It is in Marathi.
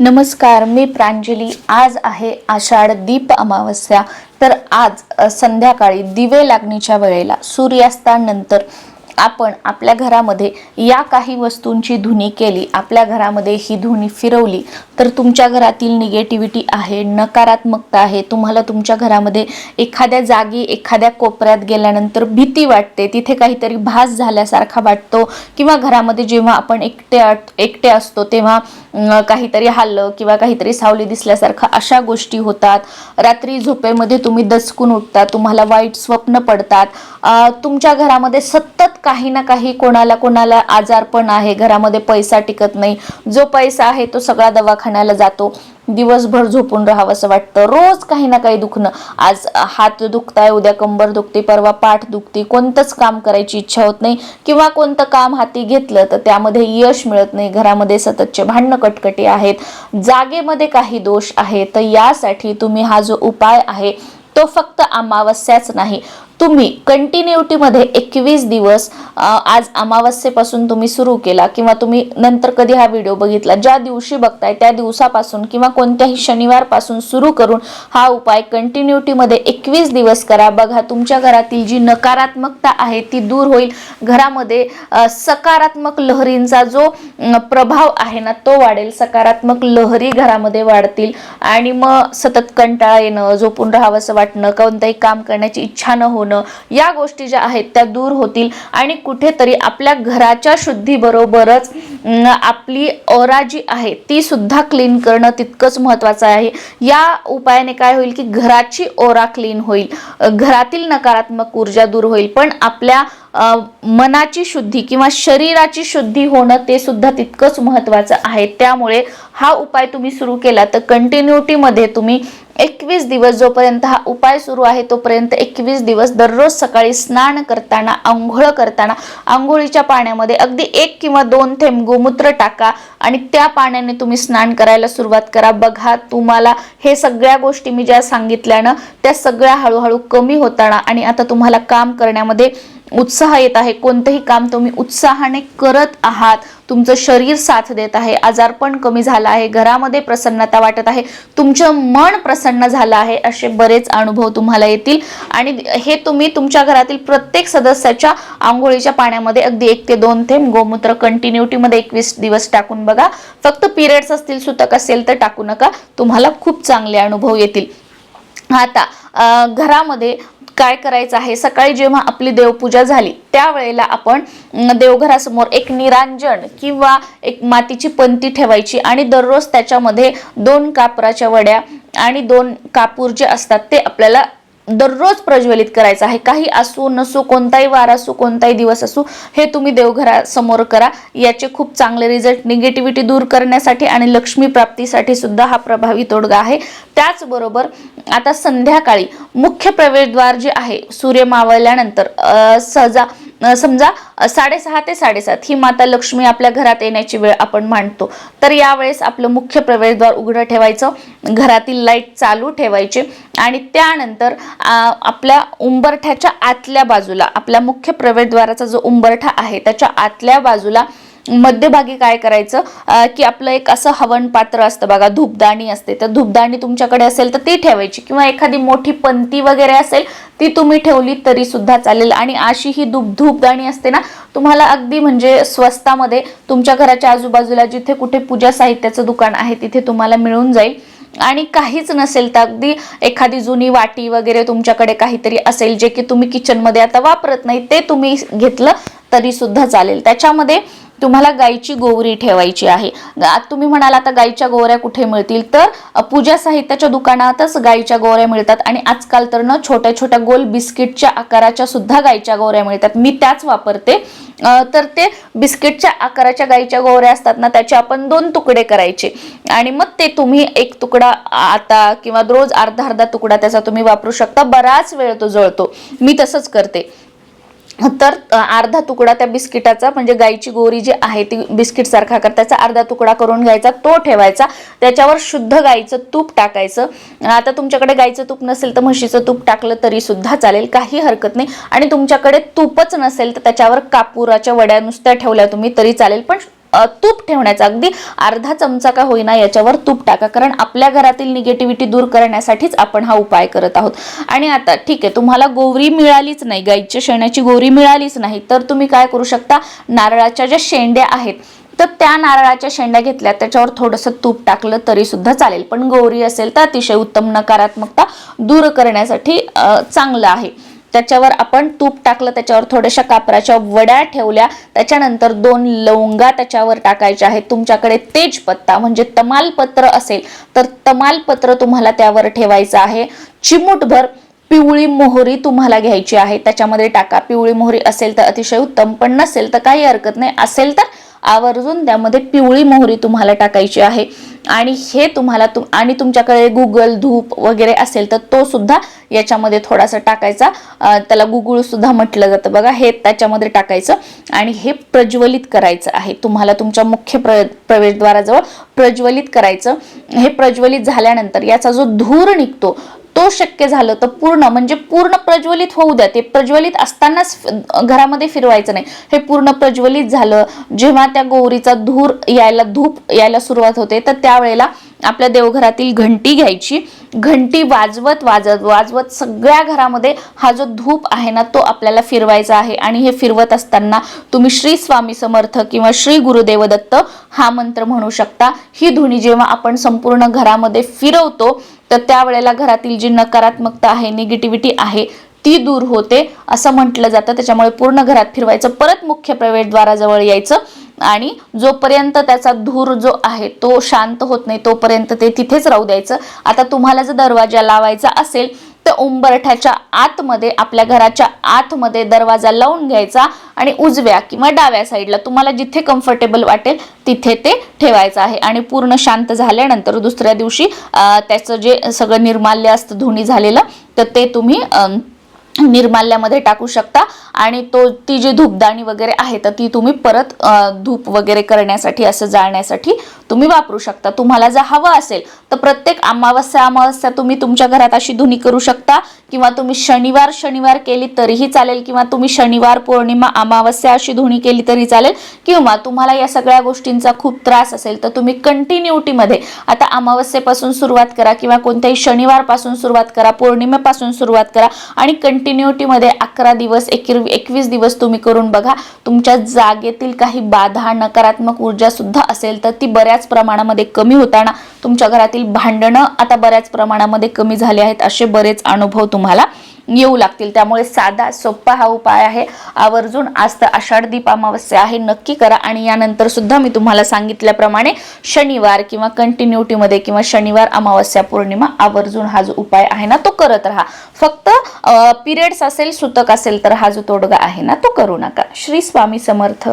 नमस्कार मी प्रांजली. आज आहे आषाढ दीप अमावस्या. तर आज संध्याकाळी दिवे लागणीच्या वेळेला सूर्यास्तानंतर आपण आपल्या घरामध्ये या काही वस्तूंची धुनी केली आपल्या घरामध्ये ही धुनी फिरवली तर तुमच्या घरातील निगेटिव्हिटी आहे नकारात्मकता आहे. तुम्हाला तुमच्या घरामध्ये एखाद्या जागी एखाद्या कोपऱ्यात गेल्यानंतर भीती वाटते. तिथे काहीतरी भास झाल्यासारखा वाटतो किंवा घरामध्ये जेव्हा आपण एकटे एकटे असतो तेव्हा काहीतरी हल्लं किंवा काहीतरी सावली दिसल्यासारखं अशा गोष्टी होतात. रात्री झोपेमध्ये तुम्ही दचकून उठता तुम्हाला वाईट स्वप्न पडतात. तुमच्या घरामध्ये सतत काही ना काही कोणाला कोणाला आजारपण आहे घरामध्ये पैसा टिकत नाही. जो पैसा आहे तो सगळा दवाखान्याला जातो. दिवसभर झोपून राहावं असं वाटतं. रोज काही ना काही दुखणं. आज हात दुखताय उद्या कंबर दुखते परवा पाठ दुखते. कोणतंच काम करायची इच्छा होत नाही. किंवा कोणतं काम हाती घेतलं तर त्यामध्ये यश मिळत नाही. घरामध्ये सततचे भांडणं कटकटी आहेत. जागेमध्ये काही दोष आहे. तर यासाठी तुम्ही हा जो उपाय आहे तो फक्त अमावस्याच नाही. तुम्ही कंटिन्युटीमध्ये एकवीस दिवस आज अमावस्येपासून तुम्ही सुरू केला किंवा तुम्ही नंतर कधी हा व्हिडिओ बघितला ज्या दिवशी बघताय त्या दिवसापासून किंवा कोणत्याही शनिवारपासून सुरू करून हा उपाय कंटिन्युटीमध्ये एकवीस दिवस करा. बघा तुमच्या घरातील जी नकारात्मकता आहे ती दूर होईल. घरामध्ये सकारात्मक लहरींचा जो प्रभाव आहे ना तो वाढेल. सकारात्मक लहरी घरामध्ये वाढतील आणि मग सतत कंटाळा येणं झोपून राहावंसं वाटणं कोणतंही काम करण्याची इच्छा न होणं या गोष्टी ज्या आहेत त्या दूर होतील. आणि कुठेतरी आपल्या घराच्या शुद्धीबरोबरच आपली ओरा जी आहे ती सुद्धा क्लीन करणं तितकंच महत्त्वाचं आहे. या उपायाने काय होईल की घराची ओरा क्लीन होईल. घरातील नकारात्मक ऊर्जा दूर होईल. पण आपल्या मनाची शुद्धी किंवा शरीराची शुद्धी होणं ते सुद्धा तितकंच महत्वाचं आहे. त्यामुळे हा उपाय तुम्ही सुरू केला तर कंटिन्युटीमध्ये तुम्ही एकवीस दिवस जोपर्यंत हा उपाय सुरू आहे तोपर्यंत एकवीस दिवस दररोज सकाळी स्नान करताना आंघोळ करताना आंघोळीच्या पाण्यामध्ये अगदी एक किंवा दोन थेंब गोमूत्र टाका आणि त्या पाण्याने तुम्ही स्नान करायला सुरुवात करा. बघा तुम्हाला हे सगळ्या गोष्टी मी ज्या सांगितल्यानं त्या सगळ्या हळूहळू कमी होताना आणि आता तुम्हाला काम करण्यामध्ये उत्साह येत आहे. कोणतंही काम तुम्ही उत्साहाने करत आहात. तुमचं शरीर साथ देत आहे. आजारपण कमी झालं आहे. घरामध्ये प्रसन्नता वाटत आहे. तुमचं मन प्रसन्न झालं आहे. असे बरेच अनुभव तुम्हाला येतील. आणि हे तुम्ही तुमच्या घरातील प्रत्येक सदस्याच्या आंघोळीच्या पाण्यामध्ये अगदी एक ते दोन थेंब गोमूत्र कंटिन्युटीमध्ये एकवीस दिवस टाकून बघा. फक्त पिरियड्स असतील सुतक असेल तर टाकू नका. तुम्हाला खूप चांगले अनुभव येतील. आता घरामध्ये काय करायचं आहे? सकाळी जेव्हा आपली देवपूजा झाली त्यावेळेला आपण देवघरासमोर एक निरांजन किंवा एक मातीची पंती ठेवायची आणि दररोज त्याच्यामध्ये दोन कापराच्या वड्या आणि दोन कापूर जे असतात ते आपल्याला दररोज प्रज्वलित करायचं आहे. काही असू नसो कोणताही वार असू कोणताही दिवस असू हे तुम्ही देवघरासमोर करा. याचे खूप चांगले रिझल्ट निगेटिव्हिटी दूर करण्यासाठी आणि लक्ष्मी प्राप्तीसाठी सुद्धा हा प्रभावी तोडगा आहे. त्याचबरोबर आता संध्याकाळी मुख्य प्रवेशद्वार जे आहे सूर्य मावळल्यानंतर सहजा समजा साडेसहा ते साडेसात ही माता लक्ष्मी आपल्या घरात येण्याची वेळ आपण मांडतो. तर यावेळेस आपलं मुख्य प्रवेशद्वार उघडं ठेवायचं घरातील लाइट चालू ठेवायची आणि त्यानंतर आपल्या उंबरठ्याच्या आतल्या बाजूला आपल्या मुख्य प्रवेशद्वाराचा जो उंबरठा आहे त्याच्या आतल्या बाजूला मध्यभागी काय करायचं? की आपलं एक असं हवन पात्र असतं बघा धूपदाणी असते. तर धूपदाणी तुमच्याकडे असेल तर ती ठेवायची. किंवा एखादी मोठी पंती वगैरे असेल ती तुम्ही ठेवली तरी सुद्धा चालेल. आणि अशी ही धूप धूपदाणी असते ना तुम्हाला अगदी म्हणजे स्वस्तामध्ये तुमच्या घराच्या आजूबाजूला जिथे कुठे पूजा साहित्याचं दुकान आहे तिथे तुम्हाला मिळून जाईल. आणि काहीच नसेल तर अगदी एखादी जुनी वाटी वगैरे तुमच्याकडे काहीतरी असेल जे की तुम्ही किचनमध्ये आता वापरत नाही ते तुम्ही घेतलं तरी सुद्धा चालेल. त्याच्यामध्ये तुम्हाला गाईची गोवरी ठेवायची आहे. तुम्ही म्हणाल आता गाईच्या गोवऱ्या कुठे मिळतील? तर पूजा साहित्याच्या दुकानातच गाईच्या गोवऱ्या मिळतात आणि आजकाल तर ना छोट्या छोट्या गोल बिस्किटच्या आकाराच्या सुद्धा गाईच्या गोवऱ्या मिळतात. मी त्याच वापरते. तर ते बिस्किटच्या आकाराच्या गाईच्या गोवऱ्या असतात ना त्याचे आपण दोन तुकडे करायचे. आणि मग ते तुम्ही एक तुकडा आता किंवा रोज अर्धा अर्धा तुकडा त्याचा तुम्ही वापरू शकता. बराच वेळ तो जळतो. मी तसंच करते. तर अर्धा तुकडा त्या बिस्किटाचा म्हणजे गाईची गोरी जी आहे ती बिस्किट सारखा आकार त्याचा अर्धा तुकडा करून घ्यायचा तो ठेवायचा त्याच्यावर शुद्ध गाईचं तूप टाकायचं. आता तुमच्याकडे गाईचं तूप नसेल तर म्हशीचं तूप टाकलं तरी सुद्धा चालेल काही हरकत नाही. आणि तुमच्याकडे तूपच नसेल तर त्याच्यावर कापुराच्या वड्या नुसत्या ठेवल्या तुम्ही तरी चालेल पण तूप ठेवण्याचा. अगदी अर्धा चमचा का होईना याच्यावर तूप टाका. कारण आपल्या घरातील निगेटिव्हिटी दूर करण्यासाठीच आपण हा उपाय करत आहोत. आणि आता ठीक आहे तुम्हाला गोवरी मिळालीच नाही गाईच्या शेणाची गोवरी मिळालीच नाही तर तुम्ही काय करू शकता? नारळाच्या ज्या शेंड्या आहेत तर त्या नारळाच्या शेंड्या घेतल्या. त्याच्यावर थोडंसं तूप टाकलं तरी सुद्धा चालेल. पण गौरी असेल तर अतिशय उत्तम नकारात्मकता दूर करण्यासाठी चांगलं आहे. त्याच्यावर आपण तूप टाकलं त्याच्यावर थोड्याशा कापराच्या वड्या ठेवल्या त्याच्यानंतर दोन लवंगा त्याच्यावर टाकायच्या आहेत. तुमच्याकडे तेजपत्ता म्हणजे तमालपत्र असेल तर तमालपत्र तुम्हाला त्यावर ठेवायचं आहे. चिमूटभर पिवळी मोहरी तुम्हाला घ्यायची आहे. त्याच्यामध्ये टाका. पिवळी मोहरी असेल तर अतिशय उत्तम पण नसेल तर काही हरकत नाही. असेल तर आवर्जून त्यामध्ये पिवळी मोहरी तुम्हाला टाकायची आहे. आणि हे तुम्हाला तुम आणि तुमच्याकडे गुगल धूप वगैरे असेल तर तो सुद्धा याच्यामध्ये थोडासा टाकायचा. त्याला गुगुळ सुद्धा म्हटलं जातं बघा हे त्याच्यामध्ये टाकायचं आणि हे प्रज्वलित करायचं आहे. तुम्हाला तुमच्या मुख्य प्र प्रवेशद्वाराजवळ प्रज्वलित करायचं. हे प्रज्वलित झाल्यानंतर याचा जो धूर निघतो तो शक्य झालं तर पूर्ण म्हणजे पूर्ण प्रज्वलित होऊ द्या. ते प्रज्वलित असतानाच घरामध्ये फिरवायचं नाही. हे पूर्ण प्रज्वलित झालं. जेव्हा त्या गौरीचा धूर यायला धूप यायला सुरुवात होते तर त्यावेळेला आपल्या देवघरातील घंटी घ्यायची. घंटी वाजवत वाजत वाजवत सगळ्या घरामध्ये हा जो धूप आहे ना तो आपल्याला फिरवायचा आहे. आणि हे फिरवत असताना तुम्ही श्री स्वामी समर्थ किंवा श्री गुरुदेव दत्त हा मंत्र म्हणू शकता. ही धुनी जेव्हा आपण संपूर्ण घरामध्ये फिरवतो तर त्यावेळेला घरातील जी नकारात्मकता आहे निगेटिव्हिटी आहे ती दूर होते. असं म्हटलं जातं. त्याच्यामुळे पूर्ण घरात फिरवायचं. परत मुख्य प्रवेशद्वाराजवळ यायचं. आणि जोपर्यंत त्याचा धूर जो आहे तो शांत होत नाही तोपर्यंत ते तिथेच राहू द्यायचं. आता तुम्हाला जर दरवाजा लावायचा असेल तर उंबरठ्याच्या आतमध्ये आपल्या घराच्या आतमध्ये दरवाजा लावून घ्यायचा आणि उजव्या किंवा डाव्या साईडला तुम्हाला जिथे कम्फर्टेबल वाटेल तिथे ते ठेवायचं आहे. आणि पूर्ण शांत झाल्यानंतर दुसऱ्या दिवशी त्याचं जे सगळं निर्माल्य असतं धुणी झालेलं तर ते तुम्ही निर्माल्यामध्ये टाकू शकता. आणि तो ती जी धूपदाणी वगैरे आहे तर ती तुम्ही परत धूप वगैरे करण्यासाठी असं जाळण्यासाठी तुम्ही वापरू शकता. तुम्हाला जर हवं असेल तर प्रत्येक अमावस्या अमावस्या तुम्ही तुमच्या घरात अशी धुनी करू शकता किंवा तुम्ही शनिवार शनिवार केली तरीही चालेल किंवा तुम्ही शनिवार पौर्णिमा अमावस्या अशी धुनी केली तरी चालेल किंवा तुम्हाला या सगळ्या गोष्टींचा खूप त्रास असेल तर तुम्ही कंटिन्युटीमध्ये आता अमावस्येपासून सुरुवात करा किंवा कोणत्याही शनिवारपासून सुरुवात करा पौर्णिमेपासून सुरुवात करा आणि कंटिन्युटीमध्ये अकरा दिवस एकवीस एकवीस दिवस तुम्ही करून बघा. तुमच्या जागेतील काही बाधा नकारात्मक ऊर्जा सुद्धा असेल तर ती बऱ्याच प्रमाणामध्ये कमी होताना तुमच्या घरातील घरातील भांडणं आता बऱ्याच प्रमाणामध्ये कमी झाले आहेत असे बरेच अनुभव तुम्हाला येऊ लागतील. त्यामुळे साधा सोप्पा हा उपाय आहे. आवर्जून आज तर आषाढ दीप अमावस्या आहे. नक्की करा आणि यानंतर सुद्धा मी तुम्हाला सांगितल्याप्रमाणे शनिवार किंवा कंटिन्युटीमध्ये किंवा शनिवार अमावस्या पौर्णिमा आवर्जून हा जो उपाय आहे ना तो करत राहा. फक्त पिरियड्स असेल सुतक असेल तर हा जो तोडगा आहे ना तो करू नका. श्री स्वामी समर्थ.